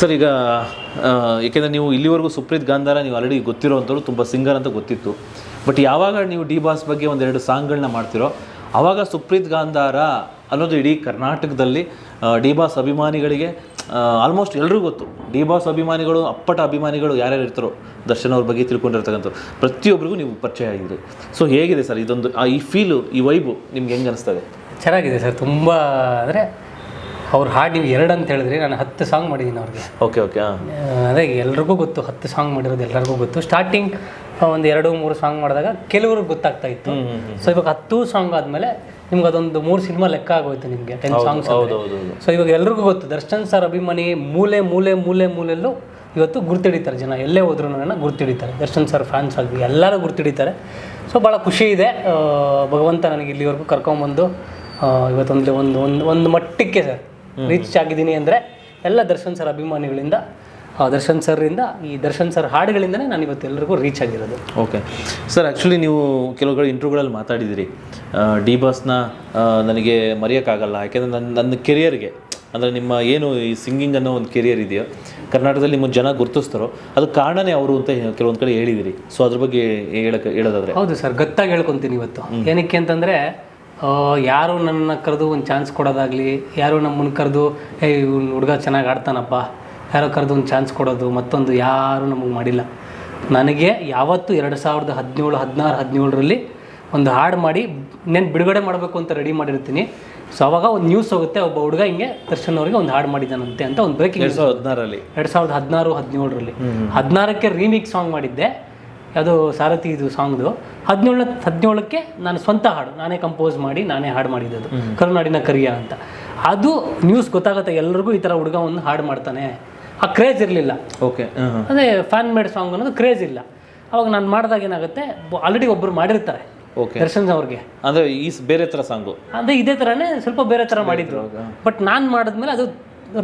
Sir, ಈಗ ಏಕೆಂದರೆ ನೀವು ಇಲ್ಲಿವರೆಗೂ ಸುಪ್ರೀತ್ ಗಾಂಧಾರ, ನೀವು ಆಲ್ರೆಡಿ ಗೊತ್ತಿರೋವಂಥವ್ರು, ತುಂಬ ಸಿಂಗರ್ ಅಂತ ಗೊತ್ತಿತ್ತು. ಬಟ್ ಯಾವಾಗ ನೀವು ಡಿ ಬಾಸ್ ಬಗ್ಗೆ ಒಂದೆರಡು ಸಾಂಗ್ಗಳನ್ನ ಮಾಡ್ತಿರೋ ಆವಾಗ ಸುಪ್ರೀತ್ ಗಾಂಧಾರ ಅನ್ನೋದು ಇಡೀ ಕರ್ನಾಟಕದಲ್ಲಿ ಡಿ ಬಾಸ್ ಅಭಿಮಾನಿಗಳಿಗೆ ಆಲ್ಮೋಸ್ಟ್ ಎಲ್ಲರಿಗೂ ಗೊತ್ತು. ಡಿ ಬಾಸ್ ಅಭಿಮಾನಿಗಳು, ಅಪ್ಪಟ ಅಭಿಮಾನಿಗಳು ಯಾರ್ಯಾರು ಇರ್ತಾರೋ, ದರ್ಶನ್ ಅವ್ರ ಬಗ್ಗೆ ತಿಳ್ಕೊಂಡಿರ್ತಕ್ಕಂಥವ್ರು. ಪ್ರತಿಯೊಬ್ಬರಿಗೂ ನೀವು ಪರಿಚಯ ಆಗಿದ್ರಿ ಸೊ ಹೇಗಿದೆ ಸರ್ ಇದೊಂದು ಈ ಫೀಲು ಈ ವೈಬು ನಿಮ್ಗೆ ಹೆಂಗೆ ಅನಿಸ್ತದೆ? ಚೆನ್ನಾಗಿದೆ ಸರ್, ತುಂಬ, ಅಂದರೆ ಅವ್ರ ಹಾಡು ನೀವು ಎರಡು ಅಂತ ಹೇಳಿದ್ರೆ ನಾನು ಹತ್ತು ಸಾಂಗ್ ಮಾಡಿದ್ದೀನಿ ಅವ್ರಿಗೆ. ಓಕೆ ಓಕೆ ಅದೇ ಎಲ್ರಿಗೂ ಗೊತ್ತು ಹತ್ತು ಸಾಂಗ್ ಮಾಡಿರೋದು ಎಲ್ಲರಿಗೂ ಗೊತ್ತು. ಸ್ಟಾರ್ಟಿಂಗ್ ಒಂದು ಎರಡು ಮೂರು ಸಾಂಗ್ ಮಾಡಿದಾಗ ಕೆಲವ್ರಿಗೆ ಗೊತ್ತಾಗ್ತಾ ಇತ್ತು. ಸೊ ಇವಾಗ ಹತ್ತು ಸಾಂಗ್ ಆದಮೇಲೆ ನಿಮ್ಗೆ ಅದೊಂದು ಮೂರು ಸಿನಿಮಾ ಲೆಕ್ಕ ಆಗೋಯ್ತು ನಿಮಗೆ ಟೆನ್ ಸಾಂಗ್ಸ್ ಹೌದು ಹೌದು ಹೌದು. ಸೊ ಇವಾಗ ಎಲ್ರಿಗೂ ಗೊತ್ತು ದರ್ಶನ್ ಸರ್ ಅಭಿಮಾನಿ ಮೂಲೆ ಮೂಲೆ ಮೂಲೆ ಮೂಲೆಯಲ್ಲೂ ಇವತ್ತು ಗುರ್ತಿಡಿತಾರೆ ಜನ. ಎಲ್ಲೇ ಹೋದ್ರೂ ನನ್ನ ಗುರ್ತಿಡಿತಾರೆ. ದರ್ಶನ್ ಸರ್ ಫ್ಯಾನ್ಸ್ ಆಗಿ ಎಲ್ಲರೂ ಗುರ್ತಿಡಿತಾರೆ. ಸೊ ಭಾಳ ಖುಷಿ ಇದೆ. ಭಗವಂತ ನನಗೆ ಇಲ್ಲಿವರೆಗೂ ಕರ್ಕೊಂಬಂದು ಇವತ್ತೊಂದು ಒಂದು ಒಂದು ಒಂದು ಮಟ್ಟಕ್ಕೆ ಸರ್ ರೀಚ್ ಆಗಿದ್ದೀನಿ ಅಂದರೆ ಎಲ್ಲ ದರ್ಶನ್ ಸರ್ ಅಭಿಮಾನಿಗಳಿಂದ ದರ್ಶನ್ ಸರ್ರಿಂದ ಈ ದರ್ಶನ್ ಸರ್ ಹಾಡುಗಳಿಂದನೇ ನಾನು ಇವತ್ತು ಎಲ್ಲರಿಗೂ ರೀಚ್ ಆಗಿರೋದು. ಓಕೆ. ಸರ್ ಆ್ಯಕ್ಚುಲಿ ನೀವು ಕೆಲವು ಕಡೆ ಇಂಟರ್ವ್ಯೂಗಳಲ್ಲಿ ಮಾತಾಡಿದ್ದೀರಿ ಡಿ ಬಾಸ್ನ ನನಗೆ ಮರೆಯೋಕ್ಕಾಗಲ್ಲ. ಯಾಕೆಂದರೆ ನನ್ನ ನನ್ನ ಕೆರಿಯರ್ಗೆ ಅಂದರೆ ನಿಮ್ಮ ಏನು ಈ ಸಿಂಗಿಂಗ್ ಅನ್ನೋ ಒಂದು ಕೆರಿಯರ್ ಇದೆಯೋ ಕರ್ನಾಟಕದಲ್ಲಿ ನಿಮ್ಮ ಜನ ಗುರುತಿಸ್ತಾರೋ ಅದು ಕಾರಣನೇ ಅವರು ಅಂತ ಕೆಲವೊಂದು ಕಡೆ ಹೇಳಿದಿರಿ ಸೊ ಅದ್ರ ಬಗ್ಗೆ ಹೇಳಕ್ಕೆ ಹೇಳೋದಾದ್ರೆ. ಹೌದು ಸರ್ ಗೊತ್ತಾಗಿ ಹೇಳ್ಕೊತೀನಿ ಇವತ್ತು. ಏನಕ್ಕೆ ಅಂತಂದರೆ ಯಾರು ನನ್ನ ಕರೆದು ಒಂದು ಚಾನ್ಸ್ ಕೊಡೋದಾಗಲಿ ಯಾರು ನಮ್ಮನ್ನು ಕರೆದು ಏಯ್ ಇವ್ನು ಹುಡುಗ ಚೆನ್ನಾಗಿ ಆಡ್ತಾನಪ್ಪ. ಯಾರೋ ಕರೆದು ಒಂದು ಚಾನ್ಸ್ ಕೊಡೋದು ಮತ್ತೊಂದು ಯಾರೂ ನಮಗೆ ಮಾಡಿಲ್ಲ. ನನಗೆ ಯಾವತ್ತು ಎರಡು ಸಾವಿರದ ಹದಿನೇಳು ಹದಿನಾರು ಹದಿನೇಳರಲ್ಲಿ ಒಂದು ಹಾಡು ಮಾಡಿ ನೆನ್ ಬಿಡುಗಡೆ ಮಾಡಬೇಕು ಅಂತ ರೆಡಿ ಮಾಡಿರ್ತೀನಿ. ಸೊ ಅವಾಗ ಒಂದು ನ್ಯೂಸ್ ಹೋಗುತ್ತೆ ಒಬ್ಬ ಹುಡುಗ ಹಿಂಗೆ ದರ್ಶನ್ ಅವರಿಗೆ ಒಂದು ಹಾಡು ಮಾಡಿದ್ದಾನಂತೆ ಅಂತ ಒಂದು ಬ್ರೇಕಿಂಗ್ ಎರಡು ಸಾವಿರದ ಎರಡು ಸಾವಿರದ ಹದಿನಾರು ಹದಿನೇಳರಲ್ಲಿ. ಹದಿನಾರಕ್ಕೆ ರೀಮಿಕ್ ಸಾಂಗ್ ಮಾಡಿದ್ದೆ. ಅದು ಸಾರಥಿ ಇದು ಸಾಂಗ್ದು. ಹದಿನೇಳು ಹದಿನೇಳಕ್ಕೆ ನಾನು ಸ್ವಂತ ಹಾಡು ನಾನೇ ಕಂಪೋಸ್ ಮಾಡಿ ನಾನೇ ಹಾಡು ಮಾಡಿದ್ದು ಕರುನಾಡಿನ ಕರಿಯ ಅಂತ. ಅದು ನ್ಯೂಸ್ ಗೊತ್ತಾಗುತ್ತೆ ಎಲ್ರಿಗೂ ಈ ಥರ ಹುಡುಗ ಒಂದು ಹಾಡು ಮಾಡ್ತಾನೆ. ಆ ಕ್ರೇಜ್ ಇರಲಿಲ್ಲ. ಓಕೆ ಅದೇ ಫ್ಯಾನ್ ಮೇಡ್ ಸಾಂಗ್ ಅನ್ನೋದು ಕ್ರೇಜ್ ಇಲ್ಲ. ಅವಾಗ ನಾನು ಮಾಡಿದಾಗ ಏನಾಗುತ್ತೆ ಆಲ್ರೆಡಿ ಒಬ್ಬರು ಮಾಡಿರ್ತಾರೆ. ಓಕೆ ದರ್ಶನ್ ಅವ್ರಿಗೆ. ಅಂದರೆ ಈ ಬೇರೆ ಥರ ಸಾಂಗು ಅಂದ್ರೆ ಇದೇ ಥರನೇ ಸ್ವಲ್ಪ ಬೇರೆ ಥರ ಮಾಡಿದ್ರು. ಬಟ್ ನಾನು ಮಾಡಿದ್ಮೇಲೆ ಅದು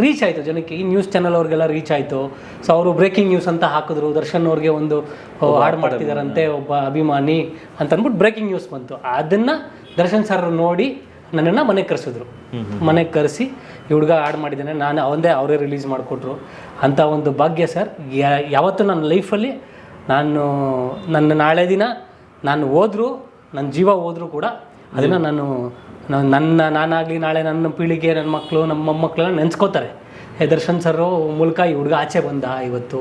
ರೀಚ್ ಆಯಿತು ಜನಕ್ಕೆ. ಈ ನ್ಯೂಸ್ ಚಾನಲ್ ಅವ್ರಿಗೆಲ್ಲ ರೀಚ್ ಆಯಿತು. ಸೊ ಅವರು ಬ್ರೇಕಿಂಗ್ ನ್ಯೂಸ್ ಅಂತ ಹಾಕಿದ್ರು. ದರ್ಶನ್ ಅವ್ರಿಗೆ ಒಂದು ಹಾಡ್ ಮಾಡ್ತಿದಾರಂತೆ ಒಬ್ಬ ಅಭಿಮಾನಿ ಅಂತ ಅಂದ್ಬಿಟ್ಟು ಬ್ರೇಕಿಂಗ್ ನ್ಯೂಸ್ ಬಂತು. ಅದನ್ನು ದರ್ಶನ್ ಸರ್ ನೋಡಿ ನನ್ನನ್ನು ಮನೆಗೆ ಕರೆಸಿದ್ರು. ಮನೆಗೆ ಕರೆಸಿ ಈ ಹುಡುಗ ಆಡ್ ಮಾಡಿದ್ದಾನೆ ನಾನು ಅವಂದೇ ಅವರೇ ರಿಲೀಸ್ ಮಾಡಿಕೊಟ್ರು. ಅಂತ ಒಂದು ಭಾಗ್ಯ ಸರ್ ಯಾವತ್ತೂ ನನ್ನ ಲೈಫಲ್ಲಿ ನಾನು ನನ್ನ ನಾಳೆ ದಿನ ನಾನು ಹೋದ್ರು ನನ್ನ ಜೀವ ಹೋದರೂ ಕೂಡ ಅದನ್ನು ನಾನು ನಾನು ನನ್ನ, ನಾನಾಗಲಿ ನಾಳೆ ನನ್ನ ಪೀಳಿಗೆ, ನನ್ನ ಮಕ್ಕಳು ನಮ್ಮ ಮೊಮ್ಮಕ್ಕಳೆಲ್ಲ ನೆನೆಸ್ಕೋತಾರೆ. ಹೇ ದರ್ಶನ್ ಸರ್ ಮೂಲಕ ಈ ಹುಡುಗ ಆಚೆ ಬಂದ ಇವತ್ತು.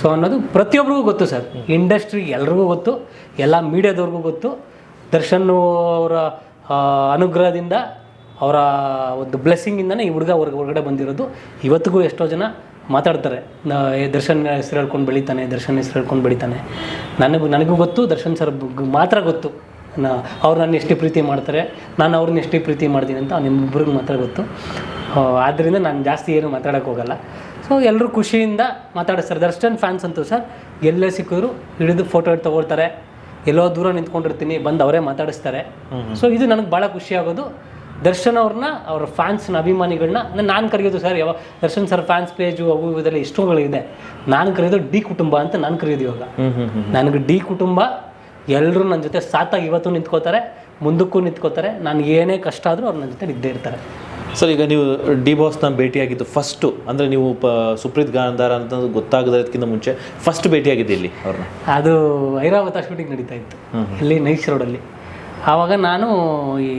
ಸೊ ಅನ್ನೋದು ಪ್ರತಿಯೊಬ್ಬರಿಗೂ ಗೊತ್ತು ಸರ್. ಇಂಡಸ್ಟ್ರಿ ಎಲ್ರಿಗೂ ಗೊತ್ತು, ಎಲ್ಲ ಮೀಡಿಯಾದವ್ರಿಗೂ ಗೊತ್ತು. ದರ್ಶನ್ ಅವರ ಅನುಗ್ರಹದಿಂದ, ಅವರ ಒಂದು ಬ್ಲೆಸ್ಸಿಂಗಿಂದನೇ ಈ ಹುಡುಗ ಹೊರಗೆ, ಹೊರಗಡೆ ಬಂದಿರೋದು. ಇವತ್ತಿಗೂ ಎಷ್ಟೋ ಜನ ಮಾತಾಡ್ತಾರೆ. ದರ್ಶನ್ ಹೆಸರು ಹೇಳ್ಕೊಂಡು ಬೆಳಿತಾನೆ, ದರ್ಶನ್ ಹೆಸರು ಹೇಳ್ಕೊಂಡು ಬೆಳಿತಾನೆ. ನನಗೂ ನನಗೂ ಗೊತ್ತು, ದರ್ಶನ್ ಸರ್ ಮಾತ್ರ ಗೊತ್ತು. ನಾ ಅವ್ರು ನನ್ನ ಎಷ್ಟು ಪ್ರೀತಿ ಮಾಡ್ತಾರೆ ನಾನು ಅವ್ರನ್ನ ಎಷ್ಟು ಪ್ರೀತಿ ಮಾಡ್ತೀನಿ ಅಂತ ನಿಮ್ಮಿಬ್ಬರಿಗೆ ಮಾತ್ರ ಗೊತ್ತು. ಆದ್ದರಿಂದ ನಾನು ಜಾಸ್ತಿ ಏನು ಮಾತಾಡೋಕ್ಕೆ ಹೋಗಲ್ಲ. ಸೊ ಎಲ್ಲರೂ ಖುಷಿಯಿಂದ ಮಾತಾಡಿಸ್ತಾರೆ ದರ್ಶನ್ ಫ್ಯಾನ್ಸ್ ಅಂತೂ ಸರ್ ಎಲ್ಲೇ ಸಿಕ್ಕಿದ್ರು ಹಿಡಿದು ಫೋಟೋ ತೊಗೊಳ್ತಾರೆ. ಎಲ್ಲೋ ದೂರ ನಿಂತ್ಕೊಂಡಿರ್ತೀನಿ ಬಂದು ಅವರೇ ಮಾತಾಡಿಸ್ತಾರೆ. ಸೊ ಇದು ನನಗೆ ಭಾಳ ಖುಷಿ ಆಗೋದು. ದರ್ಶನ್ ಅವ್ರನ್ನ ಅವ್ರ ಫ್ಯಾನ್ಸ್ನ ಅಭಿಮಾನಿಗಳನ್ನ ನಾನು ಕರೆಯೋದು ಸರ್ ಯಾವ ದರ್ಶನ್ ಸರ್ ಫ್ಯಾನ್ಸ್ ಪೇಜು ಅವು ಇದೆಲ್ಲ ಇಷ್ಟೋಗಳಿದೆ ನಾನು ಕರೆಯೋದು ಡಿ ಕುಟುಂಬ ಅಂತ ನಾನು ಕರೆಯೋದು ಇವಾಗ. ನನಗೆ ಡಿ ಕುಟುಂಬ ಎಲ್ಲರೂ ನನ್ನ ಜೊತೆ ಸಾತಾಗಿ ಇವತ್ತು ನಿಂತ್ಕೋತಾರೆ ಮುಂದಕ್ಕೂ ನಿಂತ್ಕೋತಾರೆ ನನಗೆ ಏನೇ ಕಷ್ಟ ಆದರೂ ಅವ್ರು ನನ್ನ ಜೊತೆ ಇದ್ದೇ ಇರ್ತಾರೆ. ಸರ್ ಈಗ ನೀವು ಡಿ ಬಾಸ್ನ ಭೇಟಿಯಾಗಿದ್ದು ಫಸ್ಟು ಅಂದರೆ ನೀವು ಪ ಸುಪ್ರೀತ್ ಗಾಂಧಾರ ಅಂತ ಗೊತ್ತಾಗದಕ್ಕಿಂತ ಮುಂಚೆ ಫಸ್ಟ್ ಭೇಟಿಯಾಗಿದ್ದು ಇಲ್ಲಿ ಅವ್ರನ್ನ? ಅದು ಐರಾವತ ಶೂಟಿಂಗ್ ನಡೀತಾ ಇತ್ತು. ಇಲ್ಲಿ ನೈಸ್ ರೋಡಲ್ಲಿ ಆವಾಗ ನಾನು ಈ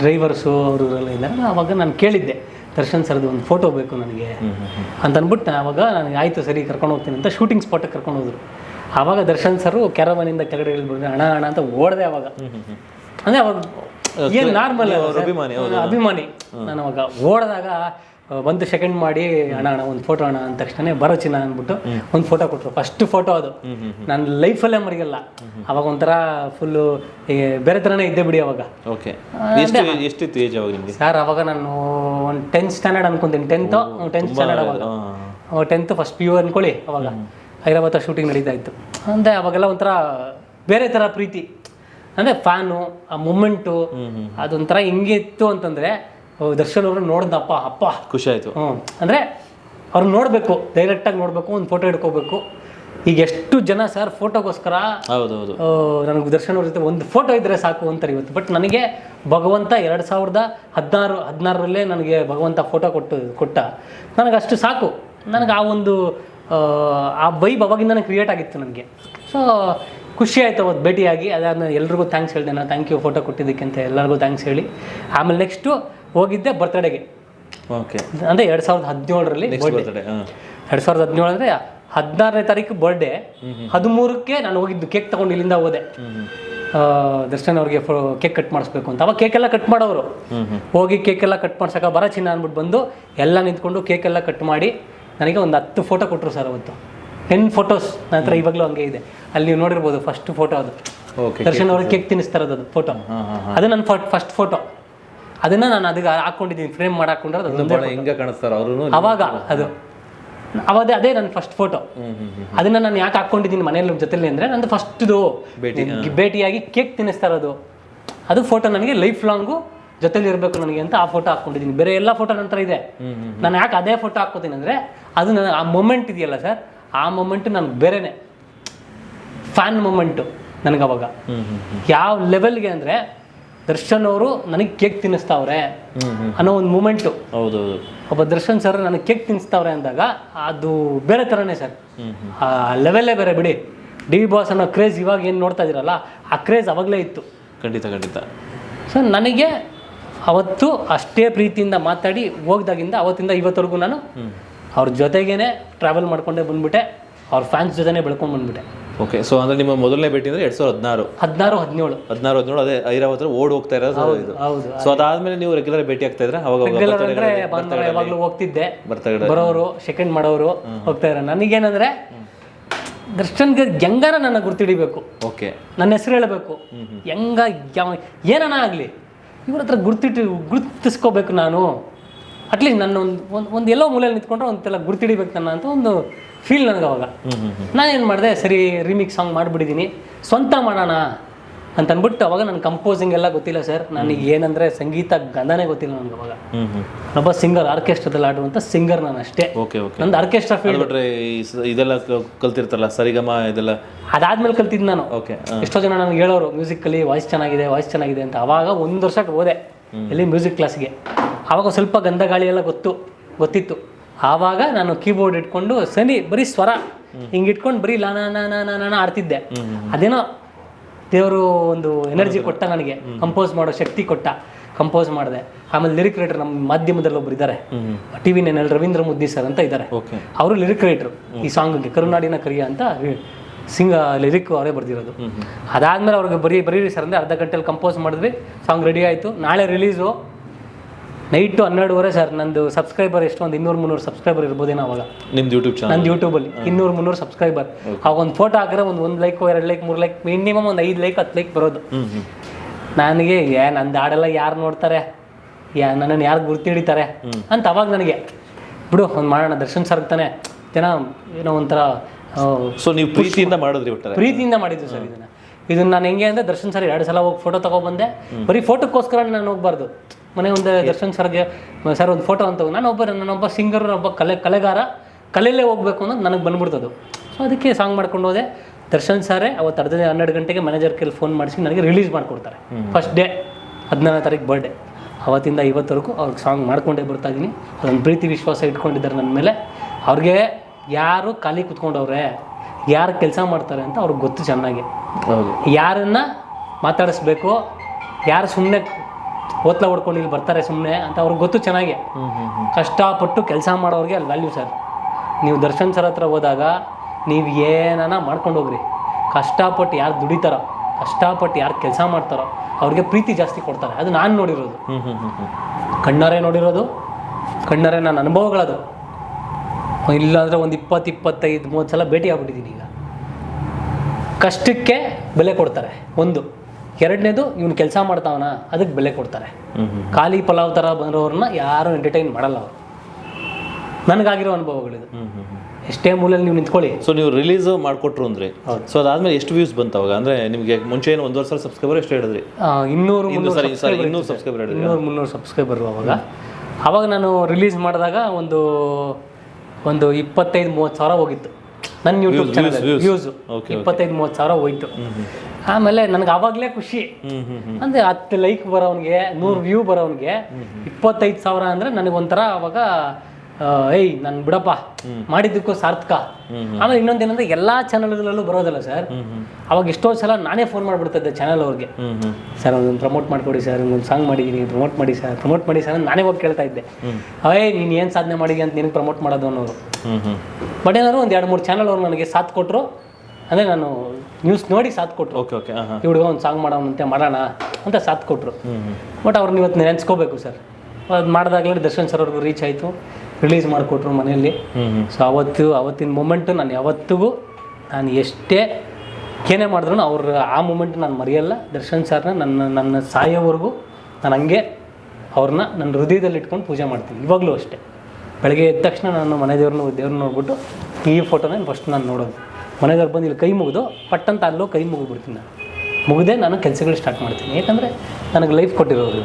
ಡ್ರೈವರ್ಸು ಅವರು ಇದ್ದಾರೆ ಆವಾಗ ನಾನು ಕೇಳಿದ್ದೆ ದರ್ಶನ್ ಸರ್ದು ಒಂದು ಫೋಟೋ ಬೇಕು ನನಗೆ ಅಂತ ಅಂದ್ಬಿಟ್ಟು ಆವಾಗ ನನಗೆ ಆಯಿತು ಸರಿ ಕರ್ಕೊಂಡು ಹೋಗ್ತೀನಿ ಅಂತ ಶೂಟಿಂಗ್ ಸ್ಪಾಟಿಗೆ ಕರ್ಕೊಂಡು ಹೋದ್ರು. ಆವಾಗ ದರ್ಶನ್ ಸರ್ ಕ್ಯಾರವನಿಂದ ಕೆಳಗಡೆ ಇಳಿದ್ಬಿಡ್ತಾರೆ ಹಣ ಹಣ ಅಂತ ಓಡದೆ ಅವಾಗ. ಅಂದ್ರೆ ಅವಾಗ ಏನು ನಾರ್ಮಲ್ ಅಭಿಮಾನಿ, ಅಭಿಮಾನಿ. ನಾನು ಅವಾಗ ಓಡಿದಾಗ ಒಂದು ಸೆಕೆಂಡ್ ಮಾಡಿ ಹಣ ಅಣ್ಣ ಒಂದು ಫೋಟೋ ಅಣ್ಣ ಅಂದ ತಕ್ಷಣ ಬರೋ ಚಿನ್ನ ಅಂದ್ಬಿಟ್ಟು ಒಂದು ಫೋಟೋ ಕೊಟ್ಟರು ಫಸ್ಟ್ ಫೋಟೋ ಅದು. ನಾನು ಲೈಫಲ್ಲೇ ಮರಿಗಲ್ಲ ಅವಾಗ ಒಂಥರ ಫುಲ್ಲು ಬೇರೆ ಥರನೇ ಇದ್ದೆ ಬಿಡಿ ಅವಾಗ. ಓಕೆ ಎಷ್ಟು ಎಷ್ಟಿತ್ತು ಏಜ್ ಅವಾಗ ನಿಮಗೆ? ಸರ್ ಅವಾಗ ನಾನು ಒಂದು ಟೆಂತ್ ಸ್ಟ್ಯಾಂಡರ್ಡ್ ಅನ್ಕೊಂತೀನಿ. ಟೆಂತ್ ಟೆಂತ್ ಸ್ಟ್ಯಾಂಡರ್ಡ್ ಅವಾಗ. ಟೆಂತ್ ಫಸ್ಟ್ ಪಿ ಯು ಅನ್ಕೊಳ್ಳಿ ಅವಾಗ. ಹೈದರಾಬಾದ ಶೂಟಿಂಗ್ ನಡೀತಾ ಇತ್ತು. ಅಂದರೆ ಅವಾಗೆಲ್ಲ ಒಂಥರ ಬೇರೆ ಥರ ಪ್ರೀತಿ. ಅಂದರೆ ಫ್ಯಾನು ಆ ಮೂಮೆಂಟು ಅದೊಂಥರ ಹಿಂಗೆ ಇತ್ತು ಅಂತಂದರೆ ದರ್ಶನ್ ಅವರು ನೋಡ್ದಪ್ಪ ಅಪ್ಪ. ಖುಷಿ ಆಯಿತು. ಹ್ಞೂ ಅಂದರೆ ಅವ್ರು ನೋಡಬೇಕು ಡೈರೆಕ್ಟಾಗಿ ನೋಡಬೇಕು ಒಂದು ಫೋಟೋ ಹಿಡ್ಕೋಬೇಕು. ಈಗ ಎಷ್ಟು ಜನ ಸರ್ ಫೋಟೋಗೋಸ್ಕರ ಹೌದು ಹೌದು ನನಗೆ ದರ್ಶನ್ ಅವ್ರ ಜೊತೆ ಒಂದು ಫೋಟೋ ಇದ್ದರೆ ಸಾಕು ಅಂತಾರೆ ಇವತ್ತು. ಬಟ್ ನನಗೆ ಭಗವಂತ ಎರಡು ಸಾವಿರದ ಹದಿನಾರು ಹದಿನಾರರಲ್ಲೇ ನನಗೆ ಭಗವಂತ ಫೋಟೋ ಕೊಟ್ಟು ಕೊಟ್ಟ. ನನಗೆ ಅಷ್ಟು ಸಾಕು. ನನಗೆ ಆ ಒಂದು ಆ, ವೈಬ್ ಅವಾಗಿಂದನೇ ಕ್ರಿಯೇಟ್ ಆಗಿತ್ತು ನನಗೆ ಸೊ ಖುಷಿ ಆಯಿತು ಅವತ್ತು ಭೇಟಿಯಾಗಿ. ಅದಾದ ಎಲ್ರಿಗೂ ಥ್ಯಾಂಕ್ಸ್ ಹೇಳಿದೆ. ನಾನು ಥ್ಯಾಂಕ್ ಯು ಫೋಟೋ ಕೊಟ್ಟಿದ್ದಕ್ಕೆ ಅಂತ ಎಲ್ಲರಿಗೂ ಥ್ಯಾಂಕ್ಸ್ ಹೇಳಿ. ಆಮೇಲೆ ನೆಕ್ಸ್ಟು ಹೋಗಿದ್ದೆ ಬರ್ತ್ಡೇಗೆ ಓಕೆ ಅಂದರೆ ಎರಡು ಸಾವಿರದ ಹದಿನೇಳರಲ್ಲಿ ಎರಡು ಸಾವಿರದ ಹದಿನೇಳು ಅಂದರೆ ಹದಿನಾರನೇ ತಾರೀಕು ಬರ್ಡೇ ಹದಿಮೂರಕ್ಕೆ ನಾನು ಹೋಗಿದ್ದು. ಕೇಕ್ ತೊಗೊಂಡು ಇಲ್ಲಿಂದ ಹೋದೆ. ದರ್ಶನ್ ಅವ್ರಿಗೆ ಕೇಕ್ ಕಟ್ ಮಾಡಿಸ್ಬೇಕು ಅಂತ. ಅವಾಗ ಕೇಕೆಲ್ಲ ಎಲ್ಲ ಕಟ್ ಮಾಡೋರು. ಹೋಗಿ ಕೇಕೆಲ್ಲ ಎಲ್ಲ ಕಟ್ ಮಾಡ್ಸಕ್ಕೆ ಬರ ಚಿನ್ನ ಅಂದ್ಬಿಟ್ಟು ಬಂದು ಎಲ್ಲ ನಿಂತ್ಕೊಂಡು ಕೇಕೆಲ್ಲ ಎಲ್ಲ ಕಟ್ ಮಾಡಿ ನನಗೆ ಒಂದು ಹತ್ತು ಫೋಟೋ ಕೊಟ್ಟರು ಸರ್ ಅವತ್ತು. ಟೆನ್ ಫೋಟೋಸ್ ನನ್ನ ಹತ್ರ ಇವಾಗಲೂ ಹಂಗೆ ಇದೆ. ಅಲ್ಲಿ ನೀವು ನೋಡಿರ್ಬೋದು ಫಸ್ಟ್ ಫೋಟೋ ಅದು. ದರ್ಶನ್ ಅವ್ರಿಗೆ ಕೇಕ್ ತಿನ್ನಿಸ್ತಾರದು ಅದು ಫೋಟೋ ಅದು ನನ್ನ ಫಸ್ಟ್ ಫೋಟೋ ಅದನ್ನ ನಾನು ಅದಕ್ಕೆ ಹಾಕೊಂಡಿದ್ದೀನಿ ಫ್ರೇಮ್ ಮಾಡಿ ಹಾಕೊಂಡ್ರೆ ಹಿಂಗೆ ಕಾಣಿಸ್ತಾರೆ ಅವರು ಅವಾಗ ಅದು. ಅವಾದೇ ಅದೇ ನನ್ನ ಫಸ್ಟ್ ಫೋಟೋ ಅದನ್ನ ನಾನು ಯಾಕೆ ಹಾಕೊಂಡಿದ್ದೀನಿ ಮನೆಯಲ್ಲಿ ಜೊತೆಲಿ ಅಂದ್ರೆ ನಂದು ಫಸ್ಟ್ದು ಭೇಟಿಯಾಗಿ ಕೇಕ್ ತಿನ್ನಿಸ್ತಾ ಇರೋದು ಅದು ಫೋಟೋ ನನಗೆ ಲೈಫ್ ಲಾಂಗು ಜೊತೆಲಿ ಇರಬೇಕು ನನಗೆ ಅಂತ ಆ ಫೋಟೋ ಹಾಕೊಂಡಿದ್ದೀನಿ. ಬೇರೆ ಎಲ್ಲ ಫೋಟೋ ನಂತರ ಇದೆ. ನಾನು ಯಾಕೆ ಅದೇ ಫೋಟೋ ಹಾಕೋತೀನಿ ಅಂದ್ರೆ ಅದು ನನಗೆ ಆ ಮೊಮೆಂಟ್ ಇದೆಯಲ್ಲ ಸರ್ ಆ ಮೊಮೆಂಟ್ ನನಗೆ ಬೇರೆನೆ. ಫ್ಯಾನ್ ಮೊಮೆಂಟು ನನಗೆ ಅವಾಗ ಯಾವ ಲೆವೆಲ್ಗೆ ಅಂದರೆ ದರ್ಶನ್ ಅವರು ನನಗೆ ಕೇಕ್ ತಿನ್ನಿಸ್ತಾವ್ರೆ ಅನ್ನೋ ಒಂದು ಮೂಮೆಂಟು ಹೌದು ಒಬ್ಬ ದರ್ಶನ್ ಸರ್ ನನಗೆ ಕೇಕ್ ತಿನ್ನಿಸ್ತಾವ್ರೆ ಅಂದಾಗ ಅದು ಬೇರೆ ಥರನೇ ಸರ್ ಆ ಲೆವೆಲ್ಲೇ ಬೇರೆ ಬಿಡಿ. ಡಿ ಬಾಸ್ ಅನ್ನೋ ಕ್ರೇಜ್ ಇವಾಗ ಏನು ನೋಡ್ತಾ ಇದ್ದೀರಲ್ಲ ಆ ಕ್ರೇಜ್ ಅವಾಗಲೇ ಇತ್ತು. ಖಂಡಿತ ಖಂಡಿತ. ಸೊ ನನಗೆ ಅವತ್ತು ಅಷ್ಟೇ ಪ್ರೀತಿಯಿಂದ ಮಾತಾಡಿ ಹೋಗ್ದಾಗಿಂದ ಅವತ್ತಿಂದ ಇವತ್ತವರೆಗೂ ನಾನು ಅವ್ರ ಜೊತೆಗೇನೆ ಟ್ರಾವೆಲ್ ಮಾಡ್ಕೊಂಡೇ ಬಂದ್ಬಿಟ್ಟೆ ಅವ್ರ ಫ್ಯಾನ್ಸ್ ಜೊತೆನೇ ಬೆಳ್ಕೊಂಡು ಬಂದ್ಬಿಟ್ಟೆ. ಓಕೆ ಸೊ ಅಂದ್ರೆ ನಿಮ್ಮ ಮೊದಲನೇ ಭೇಟಿ ಅಂದ್ರೆ ಎರಡ್ ಸಾವಿರದ ಹದಿನಾರು. ಹದಿನಾರು ಹದಿನೇಳು. ಹದಿನಾರು ಹದಿನೇಳು ಅದೇ ಐರಾವತ್ ಹತ್ರ ಓಡ್ ಹೋಗ್ತಾ ಇರೋದು ಇದು. ಹೌದು ಸೊ ಅದಾದ್ಮೇಲೆ ನೀವು ರೆಗ್ಯುಲರ್ ಭೇಟಿ ಆಗ್ತಾ ಇದ್ರೆ? ಅವಾಗ ಯಾವಾಗಲೂ ಹೋಗ್ತಿದ್ದೆ. ಬರೋರು ಸೆಕೆಂಡ್ ಮಾಡೋರು ಹೋಗ್ತಾ ಇರೋ ನನಗೇನಂದ್ರೆ ದರ್ಶನ್ಗೆ ಹೆಂಗಾರ ನನ್ನ ಗುರ್ತಿಡಿಬೇಕು. ಓಕೆ ನನ್ನ ಹೆಸರು ಹೇಳಬೇಕು. ಹೆಂಗ ಯಾವ ಏನನ ಆಗಲಿ. ಇವ್ರ ಹತ್ರ ಗುರ್ತಿಟ್ಟು ಗುರ್ತಿಸ್ಕೋಬೇಕು ನಾನು. ಅಟ್ಲೀಸ್ಟ್ ನನ್ನ ಒಂದು ಒಂದು ಒಂದು ಎಲ್ಲೋ ಮೂಲೆಯಲ್ಲಿ ನಿಂತ್ಕೊಂಡ್ರೆ ಒಂದೆಲ್ಲ ಗುರ್ತಿಡಿಬೇಕು ನನ್ನ ಅಂತ ಒಂದು ಫೀಲ್ ನನಗೆ ಅವಾಗ. ನಾನೇನು ಮಾಡಿದೆ ಸರಿ ರಿಮಿಕ್ ಸಾಂಗ್ ಮಾಡಿಬಿಟ್ಟಿದ್ದೀನಿ ಸ್ವಂತ ಮಾಡೋಣ ಅಂತ ಅಂದ್ಬಿಟ್ಟು ಅವಾಗ ನನ್ನ ಕಂಪೋಸಿಂಗ್ ಎಲ್ಲ ಗೊತ್ತಿಲ್ಲ ಸರ್ ನನಗೆ ಏನಂದರೆ ಸಂಗೀತ ಗಂಧನೇ ಗೊತ್ತಿಲ್ಲ ನನಗೆ ಅವಾಗ. ಒಬ್ಬ ಸಿಂಗರ್ ಆರ್ಕೆಸ್ಟ್ರಾದಲ್ಲಿ ಆಡುವಂಥ ಸಿಂಗರ್ ನಾನು ಅಷ್ಟೇ. Okay okay. ನಂದು ಆರ್ಕೆಸ್ಟ್ರಾ ಫೀಲ್ ಬಿಟ್ರೆ ಇದೆಲ್ಲ ಕಲ್ತಿರ್ತಲ್ಲ ಕಲ್ತಿರ್ತಾರಲ್ಲ ಸರಿಗಮ ಇದೆಲ್ಲ? ಅದಾದ್ಮೇಲೆ ಕಲ್ತಿದ್ದು ನಾನು. ಓಕೆ ಎಷ್ಟೋ ಜನ ನನಗೆ ಹೇಳೋರು ಮ್ಯೂಸಿಕಲ್ಲಿ ವಾಯ್ಸ್ ಚೆನ್ನಾಗಿದೆ ವಾಯ್ಸ್ ಚೆನ್ನಾಗಿದೆ ಅಂತ. ಅವಾಗ ಒಂದು ವರ್ಷಕ್ಕೆ ಹೋದೆ ಎಲ್ಲಿ ಮ್ಯೂಸಿಕ್ ಕ್ಲಾಸ್ಗೆ. ಆವಾಗ ಸ್ವಲ್ಪ ಗಂಧ ಗಾಳಿ ಎಲ್ಲ ಗೊತ್ತು ಗೊತ್ತಿತ್ತು. ಆವಾಗ ನಾನು ಕೀಬೋರ್ಡ್ ಇಟ್ಕೊಂಡು ಸನಿ ಬರೀ ಸ್ವರ. ಹಿಂಗೆ ಇಟ್ಕೊಂಡು ಬರೀ ಲಾನ ನಾನ ಆಡ್ತಿದ್ದೆ. ಅದೇನೋ ದೇವರು ಒಂದು ಎನರ್ಜಿ ಕೊಟ್ಟ ನನಗೆ. ಕಂಪೋಸ್ ಮಾಡೋ ಶಕ್ತಿ ಕೊಟ್ಟ ಕಂಪೋಸ್ ಮಾಡಿದೆ. ಆಮೇಲೆ ಲಿರಿಕ್ ರೈಟರ್ ನಮ್ಮ ಮಾಧ್ಯಮದಲ್ಲಿ ಒಬ್ರು ಇದ್ದಾರೆ T V Ravindra Muddi sir ಅಂತ ಇದ್ದಾರೆ ಅವರು ಲಿರಿಕ್ ರೈಟರ್. ಈ ಸಾಂಗ್ಗೆ ಕರುನಾಡಿನ ಕರಿಯ ಅಂತ ಸಿಂಗ ಲಿರಿಕ್ ಅವರೇ ಬರ್ದಿರೋದು. ಅದಾದ್ಮೇಲೆ ಅವ್ರಿಗೆ ಬರೀ ಬರೀರಿ ಸರ್ ಅಂದರೆ ಅರ್ಧ ಗಂಟೆಲಿ ಕಂಪೋಸ್ ಮಾಡಿದ್ವಿ ಸಾಂಗ್ ರೆಡಿ ಆಯಿತು. ನಾಳೆ ರಿಲೀಸು ನೈಟ್ ಹನ್ನೆರಡುವರೆ ಸರ್ ನಂದು ಸಬ್ಸ್ಕ್ರೈಬರ್ ಎಷ್ಟು? ಒಂದು ಇನ್ನೂರು ಮುನ್ನೂರು ಸಬ್ಸ್ಕ್ರೈಬರ್ ಇರ್ಬೋದೇನೋ ಅವಾಗ. ನಿಮ್ದು ಯೂಟ್ಯೂಬ್ ಚಾನಲ್ ನಂದು ಯೂಟ್ಯೂಬಲ್ಲಿ ಇನ್ನೂರು ಮುನ್ನೂರು ಸಬ್ಸ್ಕ್ರೈಬರ್ ಅವಾಗ ಒಂದು ಫೋಟೋ ಹಾಕಿದ್ರೆ ಒಂದು ಒಂದು ಲೈಕ್ ಎರಡು ಲೈಕ್ ಮೂರು ಲೈಕ್ ಮಿನಿಮಮ್ ಒಂದು ಐದು ಲೈಕ್ ಹತ್ತು ಲೈಕ್ ಬರೋದು. ನನಗೆ ಏ ನಂದು ಹಾಡೆಲ್ಲ ಯಾರು ನೋಡ್ತಾರೆ? ಯಾ ನನ್ನನ್ನು ಯಾರು ಗುರ್ತಿ ಹಿಡಿತಾರೆ? ಅಂತ ಅವಾಗ ನನಗೆ ಬಿಡು ಒಂದು ಮಾಡೋಣ. ದರ್ಶನ್ ಸರ್ಗ್ತಾನೆ ತಾನೆ ಜನ ಏನೋ ಒಂಥರ ಸೊ ನೀವು ಪ್ರೀತಿಯಿಂದ ಮಾಡಿದ್ರಿ ಒಟ್ಟಾರೆ. ಪ್ರೀತಿಯಿಂದ ಮಾಡಿದ್ದು ಸರ್ ಇದನ್ನ. ಇದನ್ನ ನಾನು ಹೆಂಗೆ ಅಂದರೆ ದರ್ಶನ್ ಸರ್ ಎರಡು ಸಲ ಹೋಗಿ ಫೋಟೋ ತಗೊಬಂದೆ. ಬರೀ ಫೋಟೋಕ್ಕೋಸ್ಕರ ನಾನು ಹೋಗ್ಬಾರ್ದು. ಮನೆ ಒಂದು ದರ್ಶನ್ ಸರ್ಗೆ ಸರ್ ಒಂದು ಫೋಟೋ ಅಂತ ನಾನು ಒಬ್ಬ ನಾನೊಬ್ಬ ಸಿಂಗರ್ ಒಬ್ಬ ಕಲೆ ಕಲೆಗಾರ. ಕಲೆಯಲ್ಲೇ ಹೋಗ್ಬೇಕು ಅನ್ನೋದು ನನಗೆ ಬಂದ್ಬಿಡ್ತದು. ಸೊ ಅದಕ್ಕೆ ಸಾಂಗ್ ಮಾಡ್ಕೊಂಡು ಹೋದೆ. ದರ್ಶನ್ ಸಾರೇ ಅವತ್ತು ಅರ್ಧ ಹನ್ನೆರಡು ಗಂಟೆಗೆ ಮ್ಯಾನೇಜರ್ ಕೈಲಿ ಫೋನ್ ಮಾಡಿಸಿ ನನಗೆ ರಿಲೀಸ್ ಮಾಡಿಕೊಡ್ತಾರೆ. ಫಸ್ಟ್ ಡೇ ಹದಿನಾರನೇ ತಾರೀಕು ಬರ್ಡೇ ಅವತ್ತಿಂದ ಇವತ್ತರೆಗೂ ಅವ್ರಿಗೆ ಸಾಂಗ್ ಮಾಡ್ಕೊಂಡೇ ಬರ್ತಾ ಇದ್ದೀನಿ ಅದೊಂದು ಪ್ರೀತಿ ವಿಶ್ವಾಸ ಇಟ್ಕೊಂಡಿದ್ದಾರೆ ನನ್ನ ಮೇಲೆ. ಅವ್ರಿಗೆ ಯಾರು ಖಾಲಿ ಕುತ್ಕೊಂಡವ್ರೆ ಯಾರು ಕೆಲಸ ಮಾಡ್ತಾರೆ ಅಂತ ಅವ್ರಿಗೆ ಗೊತ್ತು ಚೆನ್ನಾಗಿ. ಹೌದು. ಯಾರನ್ನ ಮಾತಾಡಿಸ್ಬೇಕು ಯಾರು ಸುಮ್ಮನೆ ಓತ್ಲ ಹೊಡ್ಕೊಂಡು ಇಲ್ಲಿ ಬರ್ತಾರೆ ಸುಮ್ಮನೆ ಅಂತ ಅವ್ರಿಗೆ ಗೊತ್ತು ಚೆನ್ನಾಗಿ. ಕಷ್ಟಪಟ್ಟು ಕೆಲಸ ಮಾಡೋರಿಗೆ ಅಲ್ಲಿ ವ್ಯಾಲ್ಯೂ ಸರ್ ನೀವು ದರ್ಶನ್ ಸರ್ ಹತ್ರ ಹೋದಾಗ ನೀವು ಏನಾನ ಮಾಡ್ಕೊಂಡು ಹೋಗ್ರಿ. ಕಷ್ಟಪಟ್ಟು ಯಾರು ದುಡಿತಾರೋ ಕಷ್ಟಪಟ್ಟು ಯಾರು ಕೆಲಸ ಮಾಡ್ತಾರೋ ಅವ್ರಿಗೆ ಪ್ರೀತಿ ಜಾಸ್ತಿ ಕೊಡ್ತಾರೆ. ಅದು ನಾನು ನೋಡಿರೋದು. ಕಣ್ಣಾರೆ ನೋಡಿರೋದು ಕಣ್ಣಾರೆ ನನ್ನ ಅನುಭವಗಳದು. ಇಲ್ಲಾಂದರೆ ಒಂದು ಇಪ್ಪತ್ತು ಇಪ್ಪತ್ತೈದು ಮೂವತ್ತು ಸಲ ಭೇಟಿ ಆಗ್ಬಿಟ್ಟಿದ್ದೀನಿ ಈಗ. ಕಷ್ಟಕ್ಕೆ ಬೆಲೆ ಕೊಡ್ತಾರೆ ಒಂದು. ಎರಡನೇದು ಇವನು ಕೆಲಸ ಮಾಡ್ತಾವನ ಅದಕ್ಕೆ ಬೆಲೆ ಕೊಡ್ತಾರೆ. ಖಾಲಿ ಪಲಾವ್ ಥರ ಬಂದಿರೋರನ್ನ ಯಾರು ಎಂಟರ್ಟೈನ್ ಮಾಡಲ್ಲ ಅವರು. ನನಗಾಗಿರೋ ಅನುಭವಗಳಿದು. ಎಷ್ಟೇ ಮೂಲಲ್ಲಿ ನೀವು ನಿಂತ್ಕೊಳ್ಳಿ. ಸೊ ನೀವು ರಿಲೀಸ್ ಮಾಡಿಕೊಟ್ರು ಅಂದ್ರೆ ಸೊ ಅದಾದ್ಮೇಲೆ ಎಷ್ಟು ವ್ಯೂಸ್ ಬಂತ ಅವಾಗ? ಅಂದ್ರೆ ನಿಮಗೆ ಮುಂಚೆ ಏನು ಒಂದೂವರೆ ಸಾವಿರ ಸಬ್ಸ್ಕ್ರೈಬರ್ ಎಷ್ಟು ಹೇಳಿದ್ರಿ? ಇನ್ನೂರು ಇನ್ನೂರು ಸಬ್ಸ್ಕ್ರೈಬರ್ ಇನ್ನೂರು ಮುನ್ನೂರು ಸಬ್ಸ್ಕ್ರೈಬರು ಅವಾಗ. ಅವಾಗ ನಾನು ರಿಲೀಸ್ ಮಾಡಿದಾಗ ಒಂದು ಒಂದು ಇಪ್ಪತ್ತೈದು ಮೂವತ್ತು ಸಾವಿರ ಹೋಗಿತ್ತು. ನನ್ನ ಯೂಟ್ಯೂಬ್ ಚಾನಲ್. ವ್ಯೂಸ್ ಇಪ್ಪತ್ತೈದು ಮೂವತ್ತು ಸಾವಿರ ಹೋಯ್ತು. ಆಮೇಲೆ ನನಗೆ ಅವಾಗಲೇ ಖುಷಿ. ಅಂದರೆ ಹತ್ತು ಲೈಕ್ ಬರೋನಿಗೆ ನೂರು ವ್ಯೂ ಬರೋನಿಗೆ ಇಪ್ಪತ್ತೈದು ಸಾವಿರ ಅಂದರೆ ನನಗೆ ಒಂಥರ ಅವಾಗ ಏಯ್ ನನ್ ಬಿಡಪ್ಪ. ಮಾಡಿದ್ದಕ್ಕೂ ಸಾರ್ಥಕ. ಆಮೇಲೆ ಇನ್ನೊಂದೇನಂದ್ರೆ ಎಲ್ಲಾ ಚಾನಲ್ಗಳಲ್ಲೂ ಬರೋದಲ್ಲ ಸರ್. ಅವಾಗ ಎಷ್ಟೋ ಸಲ ನಾನೇ ಫೋನ್ ಮಾಡ್ಬಿಡ್ತಿದ್ದೆ ಚಾನಲ್ ಅವ್ರಿಗೆ. ಸರ್ ಒಂದೊಂದು ಪ್ರಮೋಟ್ ಮಾಡ್ಕೊಡಿ ಸರ್ ಒಂದೊಂದು ಸಾಂಗ್ ಮಾಡಿದೀನಿ ಪ್ರಮೋಟ್ ಮಾಡಿ ಸರ್ ಪ್ರಮೋಟ್ ಮಾಡಿ ಸರ್ ನಾನೇ ಹೋಗಿ ಕೇಳ್ತಾ ಇದ್ದೆ. ಏಯ್ ನೀನು ಏನು ಸಾಧನೆ ಮಾಡಿದ್ಯ ಅಂತ ನಿನಗೆ ಪ್ರಮೋಟ್ ಮಾಡೋದು ಅನ್ನೋರು. ಬಟ್ ಏನಾದ್ರು ಒಂದು ಎರಡು ಮೂರು ಚಾನಲ್ ಅವ್ರು ನನಗೆ ಸಾಥ್ ಕೊಟ್ಟರು ಅಂದ್ರೆ ನಾನು ನ್ಯೂಸ್ ನೋಡಿ ಸಾಥ್ ಕೊಟ್ಟರು ಓಕೆ ಓಕೆ ಹುಡುಗ ಒಂದು ಸಾಂಗ್ ಮಾಡೋಣಂತೆ ಮಾಡೋಣ ಅಂತ ಸಾಥ್ ಕೊಟ್ಟರು ಹ್ಮ್ ಬಟ್ ಅವ್ರನ್ನ ಇವತ್ತು ನೆನೆಸ್ಕೋಬೇಕು ಸರ್. ಅದು ಮಾಡಿದಾಗಲೇ ದರ್ಶನ್ ಸರ್ ಅವ್ರಿಗೂ ರೀಚ್ ಆಯಿತು. ರಿಲೀಸ್ ಮಾಡಿಕೊಟ್ರು ಮನೆಯಲ್ಲಿ. ಸೊ ಅವತ್ತು ಅವತ್ತಿನ ಮೂಮೆಂಟು ನಾನು ಯಾವತ್ತಿಗೂ ನಾನು ಎಷ್ಟೇ ಏನೇ ಮಾಡಿದ್ರು ಅವ್ರು ಆ ಮೂಮೆಂಟ್ ನಾನು ಮರೆಯಲ್ಲ. ದರ್ಶನ್ ಸರ್ನ ನನ್ನ ನನ್ನ ಸಾಯೋವರೆಗೂ ನಾನು ಹಂಗೆ ಅವ್ರನ್ನ ನನ್ನ ಹೃದಯದಲ್ಲಿ ಇಟ್ಕೊಂಡು ಪೂಜೆ ಮಾಡ್ತೀನಿ. ಇವಾಗಲೂ ಅಷ್ಟೇ. ಬೆಳಗ್ಗೆ ಎದ್ದ ತಕ್ಷಣ ನಾನು ಮನೆ ದೇವ್ರನ್ನ ದೇವ್ರನ್ನ ನೋಡ್ಬಿಟ್ಟು ಈ ಫೋಟೋನ ಫಸ್ಟ್ ನಾನು ನೋಡೋದು. ಮನೆಯವ್ರು ಬಂದು ಇಲ್ಲಿ ಕೈ ಮುಗಿದು ಪಟ್ಟಂತ ಅಲ್ಲೋ ಕೈ ಮುಗಿದ್ಬಿಡ್ತೀನಿ ನಾನು. ಮುಗಿದೇ ನಾನು ಕೆಲಸಗಳು ಸ್ಟಾರ್ಟ್ ಮಾಡ್ತೀನಿ. ಯಾಕಂದರೆ ನನಗೆ ಲೈಫ್ ಕೊಟ್ಟಿರೋರು